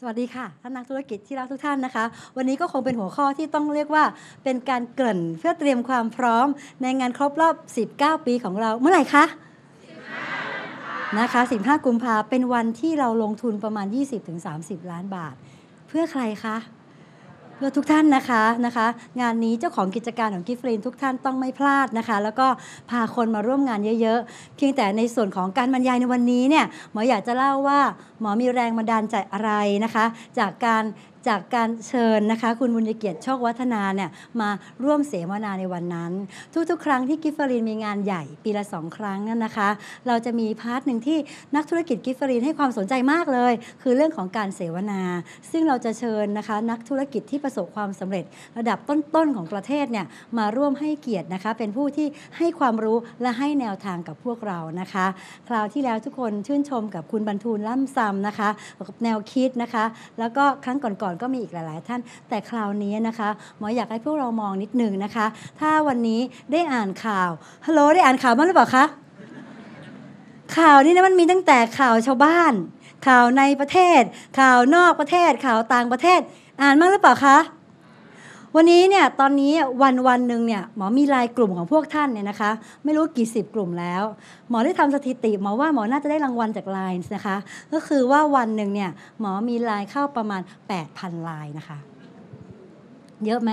สวัสดีค่ะท่านนักธุรกิจที่รักทุกท่านนะคะ วันนี้ก็คงเป็นหัวข้อที่ต้องเรียกว่าเป็นการเกริ่นเพื่อเตรียมความพร้อมในงานครบรอบ 19 ปีของเราเมื่อไหร่คะนะคะ 15 กุมภาเป็นวันที่เราลงทุนประมาณ 20-30 ล้านบาท เพื่อใครคะเพื่อทุกท่านนะคะนะคะ งานนี้เจ้าของกิจการของกิฟฟรีนทุกท่านต้องไม่พลาดนะคะ แล้วก็พาคนมาร่วมงานเยอะๆ เพียงแต่ในส่วนของการบรรยายในวันนี้เนี่ยหมออยากจะเล่าว่าหมอมีแรงบันดาลใจอะไรนะคะ จากการ จากการเชิญนะคะ คุณบุญเกียรติโชควัฒนาเนี่ยมาร่วมเสวนาในวันนั้น ทุกๆ ครั้งที่กิฟฟรีนมีงานใหญ่ปีละสองครั้งนั่นนะคะ เราจะมีพาร์ทหนึ่งที่นักธุรกิจกิฟฟรีนให้ความสนใจมากเลย คือเรื่องของการเสวนา ซึ่งเราจะเชิญนะคะ นักธุรกิจที่ประสบความสำเร็จ ระดับต้นๆของประเทศเนี่ยมาร่วมให้เกียรตินะคะ เป็นผู้ที่ให้ความรู้และให้แนวทางกับพวกเรานะคะ คราวที่แล้วทุกคนชื่นชมกับคุณบรรทูลล่ำซำนะคะกับแนวคิดนะคะ แล้วก็ครั้งก่อนๆก็มีอีกหลาย ๆ ท่าน แต่คราวนี้นะคะหมออยากให้พวกเรามองนิดหนึ่งนะคะ ถ้าวันนี้ได้อ่านข่าวฮัลโหลได้อ่านข่าวบ้างหรือเปล่าคะข่าวนี่นะมันมีตั้งแต่ข่าวชาวบ้าน ข่าวในประเทศ ข่าวนอกประเทศ ข่าวต่างประเทศ อ่านบ้างหรือเปล่าคะ วันนี้เนี่ยตอนนี้วันวันหนึ่งเนี่ยหมอมีรายกลุ่มของพวกท่านเนี่ยนะคะไม่รู้กี่สิบกลุ่มแล้ว หมอได้ทำสถิติหมอว่าหมอน่าจะได้รางวัลจากไลน์นะคะ ก็คือว่าวันหนึ่งเนี่ยหมอมีไลน์เข้าประมาณ 8,000ไลน์นะคะ เยอะไหม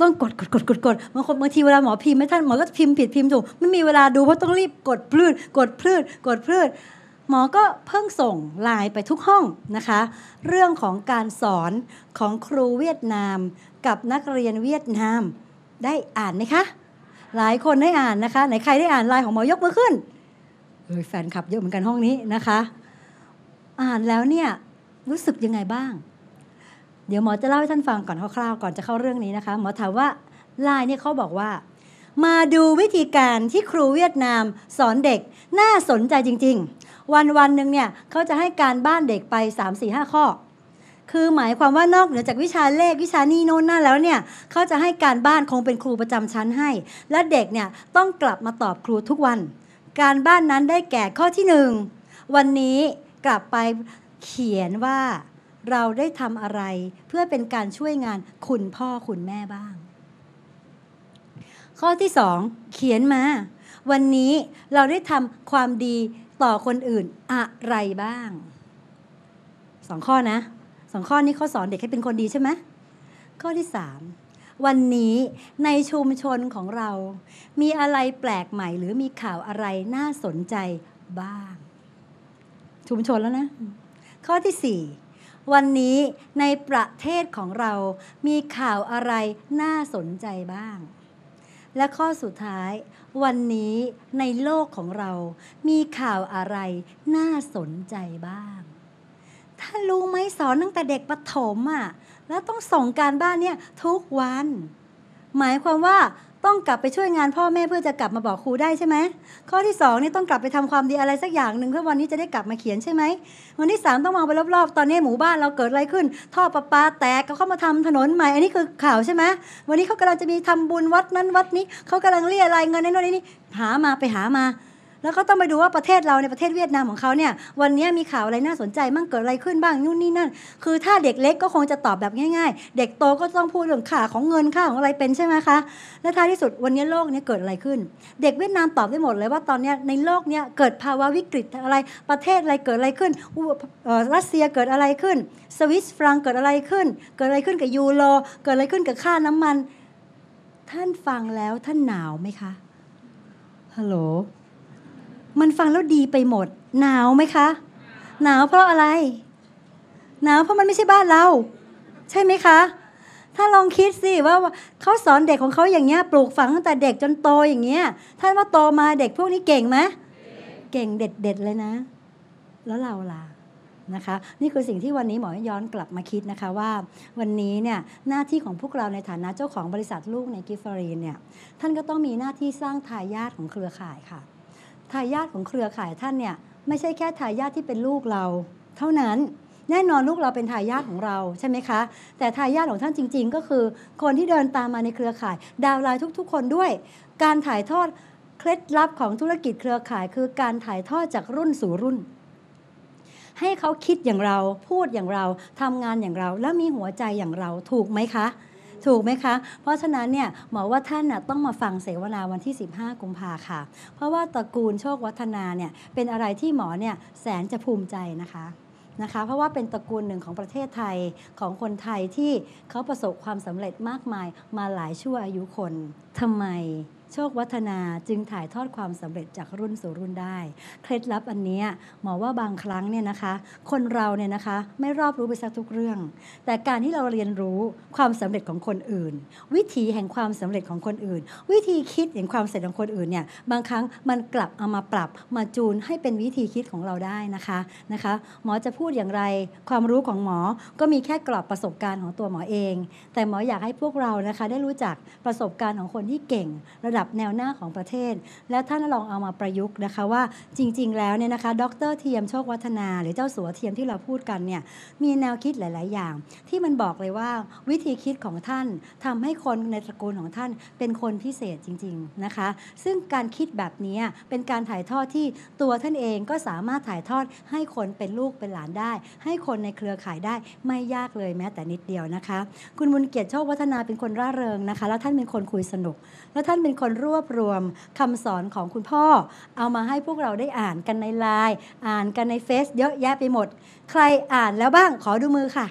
ต้องกดกดกดกดกดบางคนบางทีเวลาหมอพิมพ์ไม่ท่านหมอก็พิมพ์ผิดพิมพ์ถูกไม่มีเวลาดูเพราะต้องรีบกดพลืดกดพลืดกดพลืด หมอก็เพิ่งส่งไลน์ไปทุกห้องนะคะ เรื่องของการสอนของครูเวียดนาม กับนักเรียนเวียดนามได้อ่านไหมคะ หลายคนได้อ่านนะคะ ไหนใครได้อ่านไลน์ของหมอยกมือขึ้นเฮ้ยแฟนคลับเยอะเหมือนกันห้องนี้นะคะ อ่านแล้วเนี่ยรู้สึกยังไงบ้าง เดี๋ยวหมอจะเล่าให้ท่านฟังก่อนคร่าวๆก่อนจะเข้าเรื่องนี้นะคะ หมอถามว่าไลน์เนี่ยเขาบอกว่า มาดูวิธีการที่ครูเวียดนามสอนเด็กน่าสนใจจริง ๆ วันวันหนึ่งเนี่ยเขาจะให้การบ้านเด็กไป 3 4 5 ข้อ คือหมายความว่านอกเหนือจากวิชาเลขวิชานี่โน่นนั่นแล้วเนี่ยเขาจะให้การบ้านคงเป็นครูประจำชั้นให้ และเด็กเนี่ยต้องกลับมาตอบครูทุกวัน การบ้านนั้นได้แก่ข้อที่หนึ่งวันนี้กลับไปเขียนว่าเราได้ทำอะไรเพื่อเป็นการช่วยงานคุณพ่อคุณแม่บ้าง ข้อที่สองเขียนมา วันนี้เราได้ทำความดีต่อคนอื่นอะไรบ้างสองข้อนะสองข้อนี้เขาสอนเด็กให้เป็นคนดีใช่ไหมข้อที่สามวันนี้ในชุมชนของเรา มีอะไรแปลกใหม่ หรือมีข่าวอะไรน่าสนใจบ้าง ชุมชนแล้วนะ ข้อที่สี่วันนี้ในประเทศของเรา มีข่าวอะไรน่าสนใจบ้าง และข้อสุดท้าย วันนี้ในโลกของเรามีข่าวอะไรน่าสนใจบ้าง ถ้ารู้ไหมสอนตั้งแต่เด็กประถมอะ่ะแล้วต้องส่งการบ้านเนี่ยทุกวัน หมายความว่า ต้องกลับไปช่วยงานพ่อแม่เพื่อจะกลับมาบอกครูได้ใช่ไหมข้อที่สองนี่ต้องกลับไปทำความดีอะไรสักอย่างหนึ่งเพื่อวันนี้จะได้กลับมาเขียนใช่ไหมวันที่สามต้องมองไปรอบๆ ตอนนี้หมู่บ้านเราเกิดอะไรขึ้น ท่อประปาแตกเขาเข้ามาทำถนนใหม่อันนี้คือข่าวใช่ไหมวันนี้เขากำลังจะมีทำบุญวัดนั้นวัดนี้เขากำลังเรียรายเงินในโน่นนี่หามาไปหามา แล้วก็ต้องไปดูว่าประเทศเราในประเทศเวียดนามของเขาเนี่ยวันนี้มีข่าวอะไรน่าสนใจมั่งเกิดอะไรขึ้นบ้างนู่นนี่นั่น คือถ้าเด็กเล็กก็คงจะตอบแบบง่ายๆ เด็กโตก็ต้องพูดเรื่องค่าของเงินค่าของอะไรเป็นใช่ไหมคะและท้ายที่สุดวันนี้โลกนี้เกิดอะไรขึ้น เด็กเวียดนามตอบได้หมดเลยว่าตอนนี้ในโลกนี้เกิดภาวะวิกฤตอะไรประเทศอะไรเกิดอะไรขึ้นรัสเซียเกิดอะไรขึ้น สวิสฟรังเกิดอะไรขึ้น เกิดอะไรขึ้นกับยูโรเกิดอะไรขึ้นกับค่าน้ำมัน ท่านฟังแล้วท่านหนาวไหมคะฮัลโหล มันฟังแล้วดีไปหมด หนาวไหมคะ หนาวเพราะอะไร หนาวเพราะมันไม่ใช่บ้านเรา ใช่ไหมคะ ถ้าลองคิดสิว่าเขาสอนเด็กของเขาอย่างเงี้ยปลูกฝังตั้งแต่เด็กจนโตอย่างเงี้ยท่านว่าโตมาเด็กพวกนี้เก่งไหมเก่งเด็ดๆเลยนะ แล้วเราล่ะนะคะนี่คือสิ่งที่วันนี้หมอย้อนกลับมาคิดนะคะว่าวันนี้เนี่ยหน้าที่ของพวกเราในฐานะเจ้าของบริษัทลูกในกิฟฟรีเนี่ยท่านก็ต้องมีหน้าที่สร้างทายาทของเครือข่ายค่ะ ทายาทของเครือข่ายท่านเนี่ยไม่ใช่แค่ทายาทที่เป็นลูกเรา เท่านั้นแน่นอนลูกเราเป็นทายาทของเราใช่ไหมคะ แต่ทายาทของท่านจริง ๆ ก็คือ คนที่เดินตามมาในเครือข่าย ดาวไลน์ทุก ๆ คนด้วย การถ่ายทอดเคล็ดลับของธุรกิจเครือข่าย คือการถ่ายทอดจากรุ่นสู่รุ่น ให้เขาคิดอย่างเราพูดอย่างเราทำงานอย่างเรา แล้วมีหัวใจอย่างเราถูกไหมคะ ถูกไหมคะ เพราะฉะนั้นเนี่ยหมอว่าท่านน่ะต้องมาฟังเสวนาวันที่ 15 กุมภาค่ะ เพราะว่าตระกูลโชควัฒนาเนี่ยเป็นอะไรที่หมอเนี่ยแสนจะภูมิใจนะคะนะคะเพราะว่าเป็นตระกูลหนึ่งของประเทศไทยของคนไทยที่เขาประสบความสำเร็จมากมายมาหลายชั่วอายุคนทำไม โชควัฒนาจึงถ่ายทอดความสำเร็จจากรุ่นสู่รุ่นได้ เคล็ดลับอันนี้หมอว่าบางครั้งเนี่ยนะคะ คนเราเนี่ยนะคะไม่รอบรู้ไปสักทุกเรื่อง แต่การที่เราเรียนรู้ความสำเร็จของคนอื่น วิธีแห่งความสำเร็จของคนอื่น วิธีคิดแห่งความสำเร็จของคนอื่นเนี่ยบางครั้งมันกลับเอามาปรับมาจูนให้เป็นวิธีคิดของเราได้นะคะนะคะ หมอจะพูดอย่างไรความรู้ของหมอก็มีแค่กรอบประสบการณ์ของตัวหมอเอง แต่หมออยากให้พวกเรานะคะได้รู้จักประสบการณ์ของคนที่เก่งระดับแนวหน้าของประเทศ แล้วท่านลองเอามาประยุกต์นะคะว่าจริง ๆ แล้วเนี่ยนะคะดรเทียมโชควัฒนา หรือเจ้าสัวเทียมที่เราพูดกันเนี่ยมีแนวคิดหลาย ๆ อย่าง ที่มันบอกเลยว่าวิธีคิดของท่านทำให้คนในตระกูลของท่านเป็นคนพิเศษจริง ๆ นะคะ ซึ่งการคิดแบบนี้เป็นการถ่ายทอดที่ตัวท่านเองก็สามารถถ่ายทอดให้คนเป็นลูกเป็นหลานได้ ให้คนในเครือข่ายได้ไม่ยากเลยแม้แต่นิดเดียวนะคะ คุณบุญเกียรติโชควัฒนาเป็นคนร่าเริงนะคะ แล้วท่านเป็นคนคุยสนุก แล้วท่านเป็นคนคนรวบรวมคำสอนของคุณพ่อ เอามาให้พวกเราได้อ่านกันในไลน์อ่านกันในเฟซเยอะแยะไปหมด ใครอ่านแล้วบ้างขอดูมือค่ะ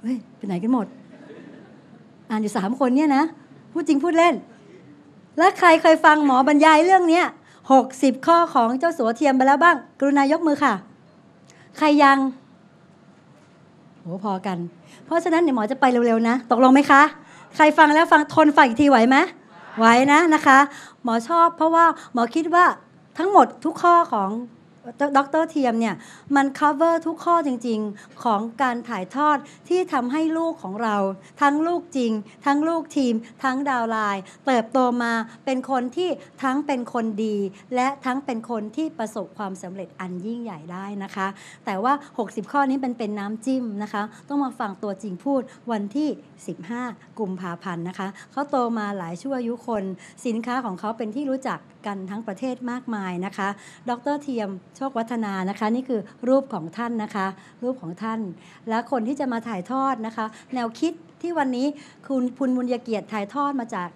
เฮ้ยไปไหนกันหมด อ่านอยู่สามคนเนี่ยนะพูดจริงพูดเล่น แล้วใครเคยฟังหมอบรรยายเรื่องเนี้ยหกสิบข้อของเจ้าสัวเทียมไปแล้วบ้าง กรุณายกมือค่ะ ใครยังโหพอกัน เพราะฉะนั้นเดี๋ยวหมอจะไปเร็วๆนะ ตกลงไหมคะ ใครฟังแล้วฟังทนฟังอีกทีไหวไหม ไหวนะนะคะ หมอชอบเพราะว่าหมอคิดว่าทั้งหมดทุกข้อของ ดรเทียมเนี่ยมัน cover ทุกข้อจริง ๆ ของการถ่ายทอดที่ทำให้ลูกของเรา ทั้งลูกจริง ทั้งลูกทีม ทั้งดาวไลน์เติบโตมาเป็นคนที่ทั้งเป็นคนดี และทั้งเป็นคนที่ประสบความสำเร็จอันยิ่งใหญ่ได้นะคะ แต่ว่า 60 ข้อนี้เป็นเป็นน้ำจิ้มนะคะ ต้องมาฟังตัวจริงพูดวันที่ 15 กุมภาพันธ์นะคะเขาโตมาหลายชั่วอายุคน สินค้าของเขาเป็นที่รู้จัก กันทั้งประเทศมากมายนะคะ ดรเทียมโชควัฒนานะคะ นี่คือรูปของท่านนะคะ รูปของท่าน และคนที่จะมาถ่ายทอดนะคะ แนวคิดที่วันนี้คุณพุนบุญยเกียรติถ่ายทอดมาจาก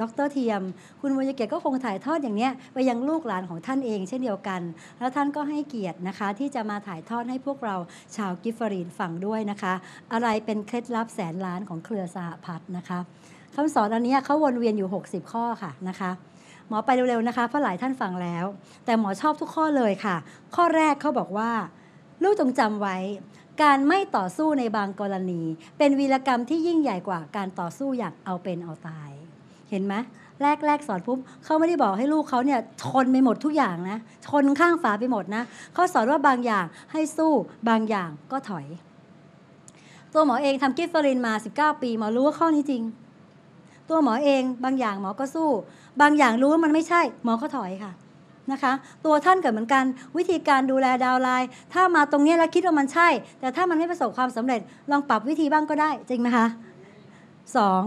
ดรเทียม คุณบุญยเกียรติก็คงถ่ายทอดอย่างเนี้ยไปยังลูกหลานของท่านเองเช่นเดียวกัน แล้วท่านก็ให้เกียรตินะคะ ที่จะมาถ่ายทอดให้พวกเราชาวกิฟฟรีนฟังด้วยนะคะ อะไรเป็นเคล็ดลับแสนล้านของเครือสหพัฒน์นะคะคำสอนอันนี้เขาวนเวียนอยู่ 60 ข้อค่ะนะคะ หมอไปเร็วๆนะคะเพราะหลายท่านฟังแล้ว แต่หมอชอบทุกข้อเลยค่ะ ข้อแรกเขาบอกว่า ลูกจงจำไว้ การไม่ต่อสู้ในบางกรณี เป็นวีรกรรมที่ยิ่งใหญ่กว่าการต่อสู้อย่างเอาเป็นเอาตาย เห็นไหมแรกแรกสอนปุ๊บเขาไม่ได้บอกให้ลูกเขาเนี่ยชนไปหมดทุกอย่างนะชนข้างฝาไปหมดนะเขาสอนว่าบางอย่างให้สู้บางอย่างก็ถอย ตัวหมอเองทำกิฟเฟอรินมา 19 ปีหมอรู้ว่าข้อนี้จริง ตัวหมอเอง บางอย่างหมอก็สู้ บางอย่างรู้ว่ามันไม่ใช่ หมอก็ถอยค่ะนะคะ ตัวท่านเกิดเหมือนกัน วิธีการดูแลดาวไลน์ถ้ามาตรงนี้แล้วคิดว่ามันใช่ แต่ถ้ามันไม่ประสบความสำเร็จ ลองปรับวิธีบ้างก็ได้ จริงไหมคะสอง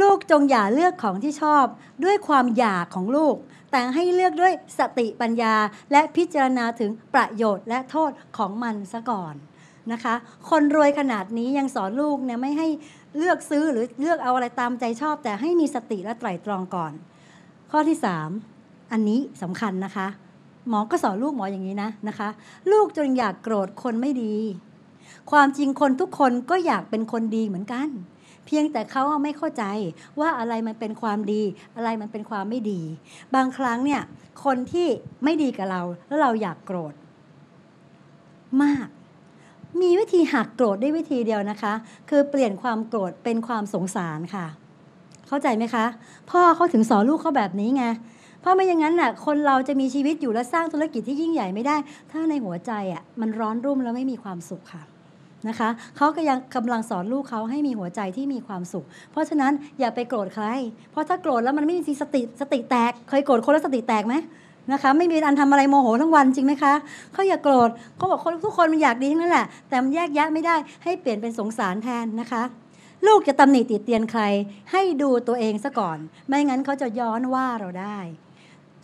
ลูกจงอย่าเลือกของที่ชอบ ด้วยความอยากของลูก แต่ให้เลือกด้วยสติปัญญา และพิจารณาถึงประโยชน์และโทษของมันซะก่อนนะคะ คนรวยขนาดนี้ยังสอนลูกเนี่ยไม่ให้ เลือกซื้อหรือเลือกเอาอะไรตามใจชอบ แต่ให้มีสติและไตร่ตรองก่อน ข้อที่ 3 อันนี้สำคัญนะคะ หมอก็สอนลูกหมออย่างนี้นะนะคะ ลูกจงอยากโกรธคนไม่ดี ความจริงคนทุกคนก็อยากเป็นคนดีเหมือนกัน เพียงแต่เขาไม่เข้าใจว่าอะไรมันเป็นความดี อะไรมันเป็นความไม่ดี บางครั้งเนี่ยคนที่ไม่ดีกับเราแล้วเราอยากโกรธมาก มีวิธีหักโกรธได้วิธีเดียวนะคะ คือเปลี่ยนความโกรธเป็นความสงสารค่ะ เข้าใจไหมคะ พ่อเขาถึงสอนลูกเขาแบบนี้ไงเพราะไม่อย่างนั้นน่ะคนเราจะมีชีวิตอยู่และสร้างธุรกิจที่ยิ่งใหญ่ไม่ได้ ถ้าในหัวใจอะมันร้อนรุ่มแล้วไม่มีความสุขค่ะนะคะเขาก็ยังกำลังสอนลูกเขาให้มีหัวใจที่มีความสุข เพราะฉะนั้นอย่าไปโกรธใคร เพราะถ้าโกรธแล้วมันไม่มีสติสติแตก เคยโกรธคนแล้วสติแตกไหม นะคะ ไม่มีอันทำอะไรโมโหทั้งวันจริงไหมคะเขาอย่าโกรธเขาบอกคนทุกคนมันอยากดีทั้งนั้นแหละ แต่มันแยกแยะไม่ได้ให้เปลี่ยนเป็นสงสารแทนนะคะ ลูกจะตำหนิติเตียนใคร ให้ดูตัวเองซะก่อน ไม่งั้นเขาจะย้อนว่าเราได้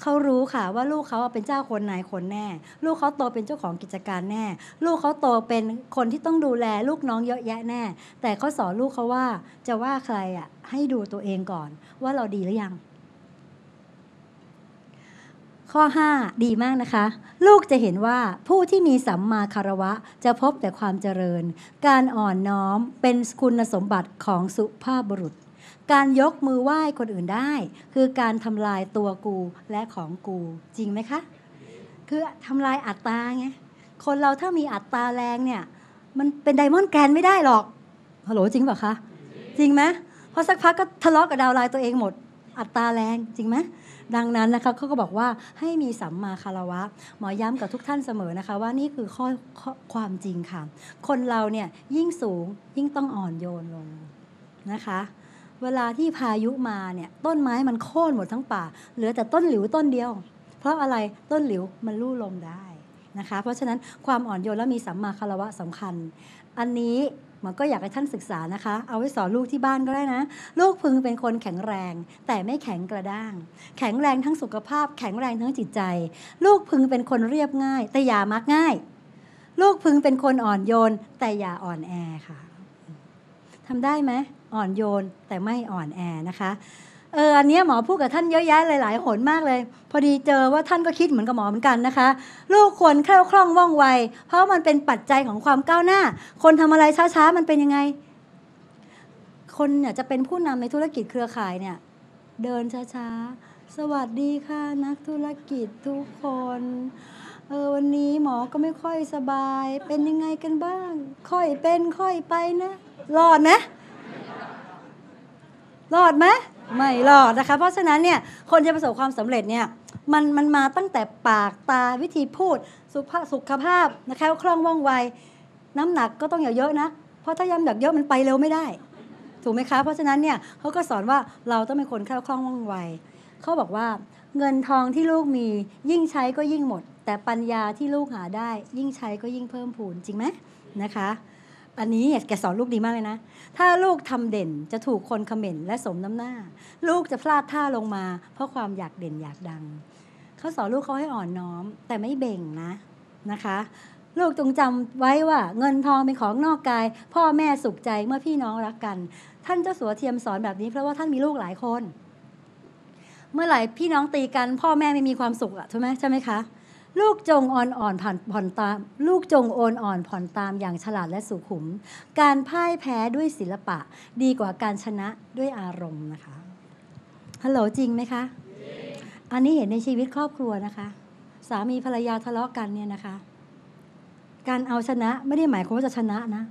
เขารู้ค่ะว่าลูกเขาเป็นเจ้าคนนายคนแน่ ลูกเขาโตเป็นเจ้าของกิจการแน่ ลูกเขาโตเป็นคนที่ต้องดูแลลูกน้องเยอะแยะแน่ แต่เขาสอนลูกเขาว่าจะว่าใครอะให้ดูตัวเองก่อนว่าเราดีหรือยัง ข้อ 5 ดีมากนะคะ ลูกจะเห็นว่าผู้ที่มีสัมมาคารวะจะพบแต่ความเจริญ การอ่อนน้อมเป็นคุณสมบัติของสุภาพบุรุษ การยกมือไหว้คนอื่นได้ คือการทำลายตัวกูและของกูจริงไหมคะ คือทำลายอัตตาไงคนเราถ้ามีอัตตาแรงเนี่ยมันเป็นไดมอนด์แกรนไม่ได้หรอกฮัลโหลจริงเปล่าคะจริงไหมพอสักพักก็ทะเลาะกับดาวไลน์ตัวเองหมด อัตราแรงจริงไหม ดังนั้นนะคะเขาก็บอกว่าให้มีสัมมาคารวะ หมอย้ำกับทุกท่านเสมอนะคะ ว่านี่คือข้อขอความจริงค่ะ คนเราเนี่ยยิ่งสูงยิ่งต้องอ่อนโยนลงนะคะ เวลาที่พายุมาเนี่ยต้นไม้มันโค่นหมดทั้งป่า เหลือแต่ต้นหลิวต้นเดียว เพราะอะไรต้นหลิวมันลู่ลมได้นะคะ เพราะฉะนั้นความอ่อนโยนและมีสัมมาคารวะสำคัญ อันนี้ มันก็อยากให้ท่านศึกษานะคะ เอาไว้สอนลูกที่บ้านก็ได้นะ ลูกพึงเป็นคนแข็งแรง แต่ไม่แข็งกระด้าง แข็งแรงทั้งสุขภาพ แข็งแรงทั้งจิตใจ ลูกพึงเป็นคนเรียบง่าย แต่อย่ามักง่าย ลูกพึงเป็นคนอ่อนโยน แต่อย่าอ่อนแอค่ะทำได้ไหมอ่อนโยนแต่ไม่อ่อนแอนะคะ เอออันนี้หมอพูดกับท่านเยอะแยะหลายๆหนมากเลย พอดีเจอว่าท่านก็คิดเหมือนกับหมอเหมือนกันนะคะ ลูกควรแคล่วคล่องว่องไว เพราะมันเป็นปัจจัยของความก้าวหน้า คนทำอะไรช้าๆมันเป็นยังไง คนเนี่ยจะเป็นผู้นำในธุรกิจเครือข่ายเนี่ย เดินช้าๆ สวัสดีค่ะนักธุรกิจทุกคนเออวันนี้หมอก็ไม่ค่อยสบาย เป็นยังไงกันบ้าง ค่อยเป็นค่อยไปนะรอดนะรอดไหม ไม่หรอดนะคะ เพราะฉะนั้นเนี่ยคนจะประสบความสำเร็จเนี่ยมันมันมาตั้งแต่ปากตาวิธีพูดสุภาพสุขภาพนะคะคล่องว่องไว น้ำหนักก็ต้องอย่าเยอะนะ เพราะถ้าย้ำหนักเยอะมันไปเร็วไม่ได้ ถูกไหมคะ เพราะฉะนั้นเนี่ยเขาก็สอนว่าเราต้องเป็นคนแคล่วคล่องว่องไวเขาบอกว่าเงินทองที่ลูกมียิ่งใช้ก็ยิ่งหมด แต่ปัญญาที่ลูกหาได้ ยิ่งใช้ก็ยิ่งเพิ่มพูนจริงไหมนะคะ อันนี้แกสอนลูกดีมากเลยนะ ถ้าลูกทำเด่นจะถูกคนคอมเมนต์และสมน้ำหน้า ลูกจะพลาดท่าลงมา เพราะความอยากเด่นอยากดัง เขาสอนลูกเขาให้อ่อนน้อม แต่ไม่เบ่งนะนะคะ ลูกจงจำไว้ว่าเงินทองเป็นของนอกกาย พ่อแม่สุขใจเมื่อพี่น้องรักกัน ท่านเจ้าสัวเทียมสอนแบบนี้เพราะว่าท่านมีลูกหลายคน เมื่อไหร่พี่น้องตีกัน พ่อแม่ไม่มีความสุขอะใช่ไหมใช่ไหมคะ ลูกจงอ่อนอ่อนผ่อนผ่อนตาม ลูกจงโอนอ่อนผ่อนตามอย่างฉลาดและสุขุม การพ่ายแพ้ด้วยศิลปะ ดีกว่าการชนะด้วยอารมณ์นะคะฮัลโหลจริงไหมคะ อันนี้เห็นในชีวิตครอบครัวนะคะ สามีภรรยาทะเลาะกันเนี่ยนะคะ การเอาชนะไม่ได้หมายความว่าจะชนะนะ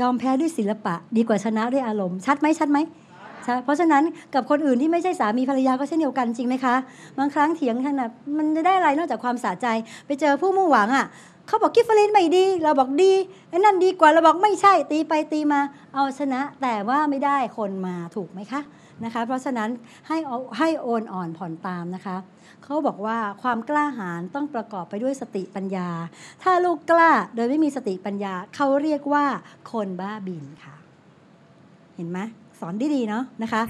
ยอมแพ้ด้วยศิลปะ ดีกว่าชนะด้วยอารมณ์ ชัดไหมชัดไหม ใช่เพราะฉะนั้นกับคนอื่นที่ไม่ใช่สามีภรรยาก็เช่นเดียวกันจริงไหมคะ บางครั้งเถียงกันนะมันจะได้อะไรนอกจากความสะใจ ไปเจอผู้มุ่งหวังอะเขาบอกกิฟเฟอรินไม่ดี เราบอกดีไอ้นั่นดีกว่าเราบอกไม่ใช่ตีไปตีมา เอาชนะแต่ว่าไม่ได้คนมาถูกไหมคะนะคะ เพราะฉะนั้นให้เอาให้โอนอ่อนผ่อนตามนะคะเขาบอกว่าความกล้าหาญต้องประกอบไปด้วยสติปัญญา ถ้าลูกกล้าโดยไม่มีสติปัญญาเขาเรียกว่าคนบ้าบินค่ะ เห็นไหม สอนดีๆเนาะนะคะ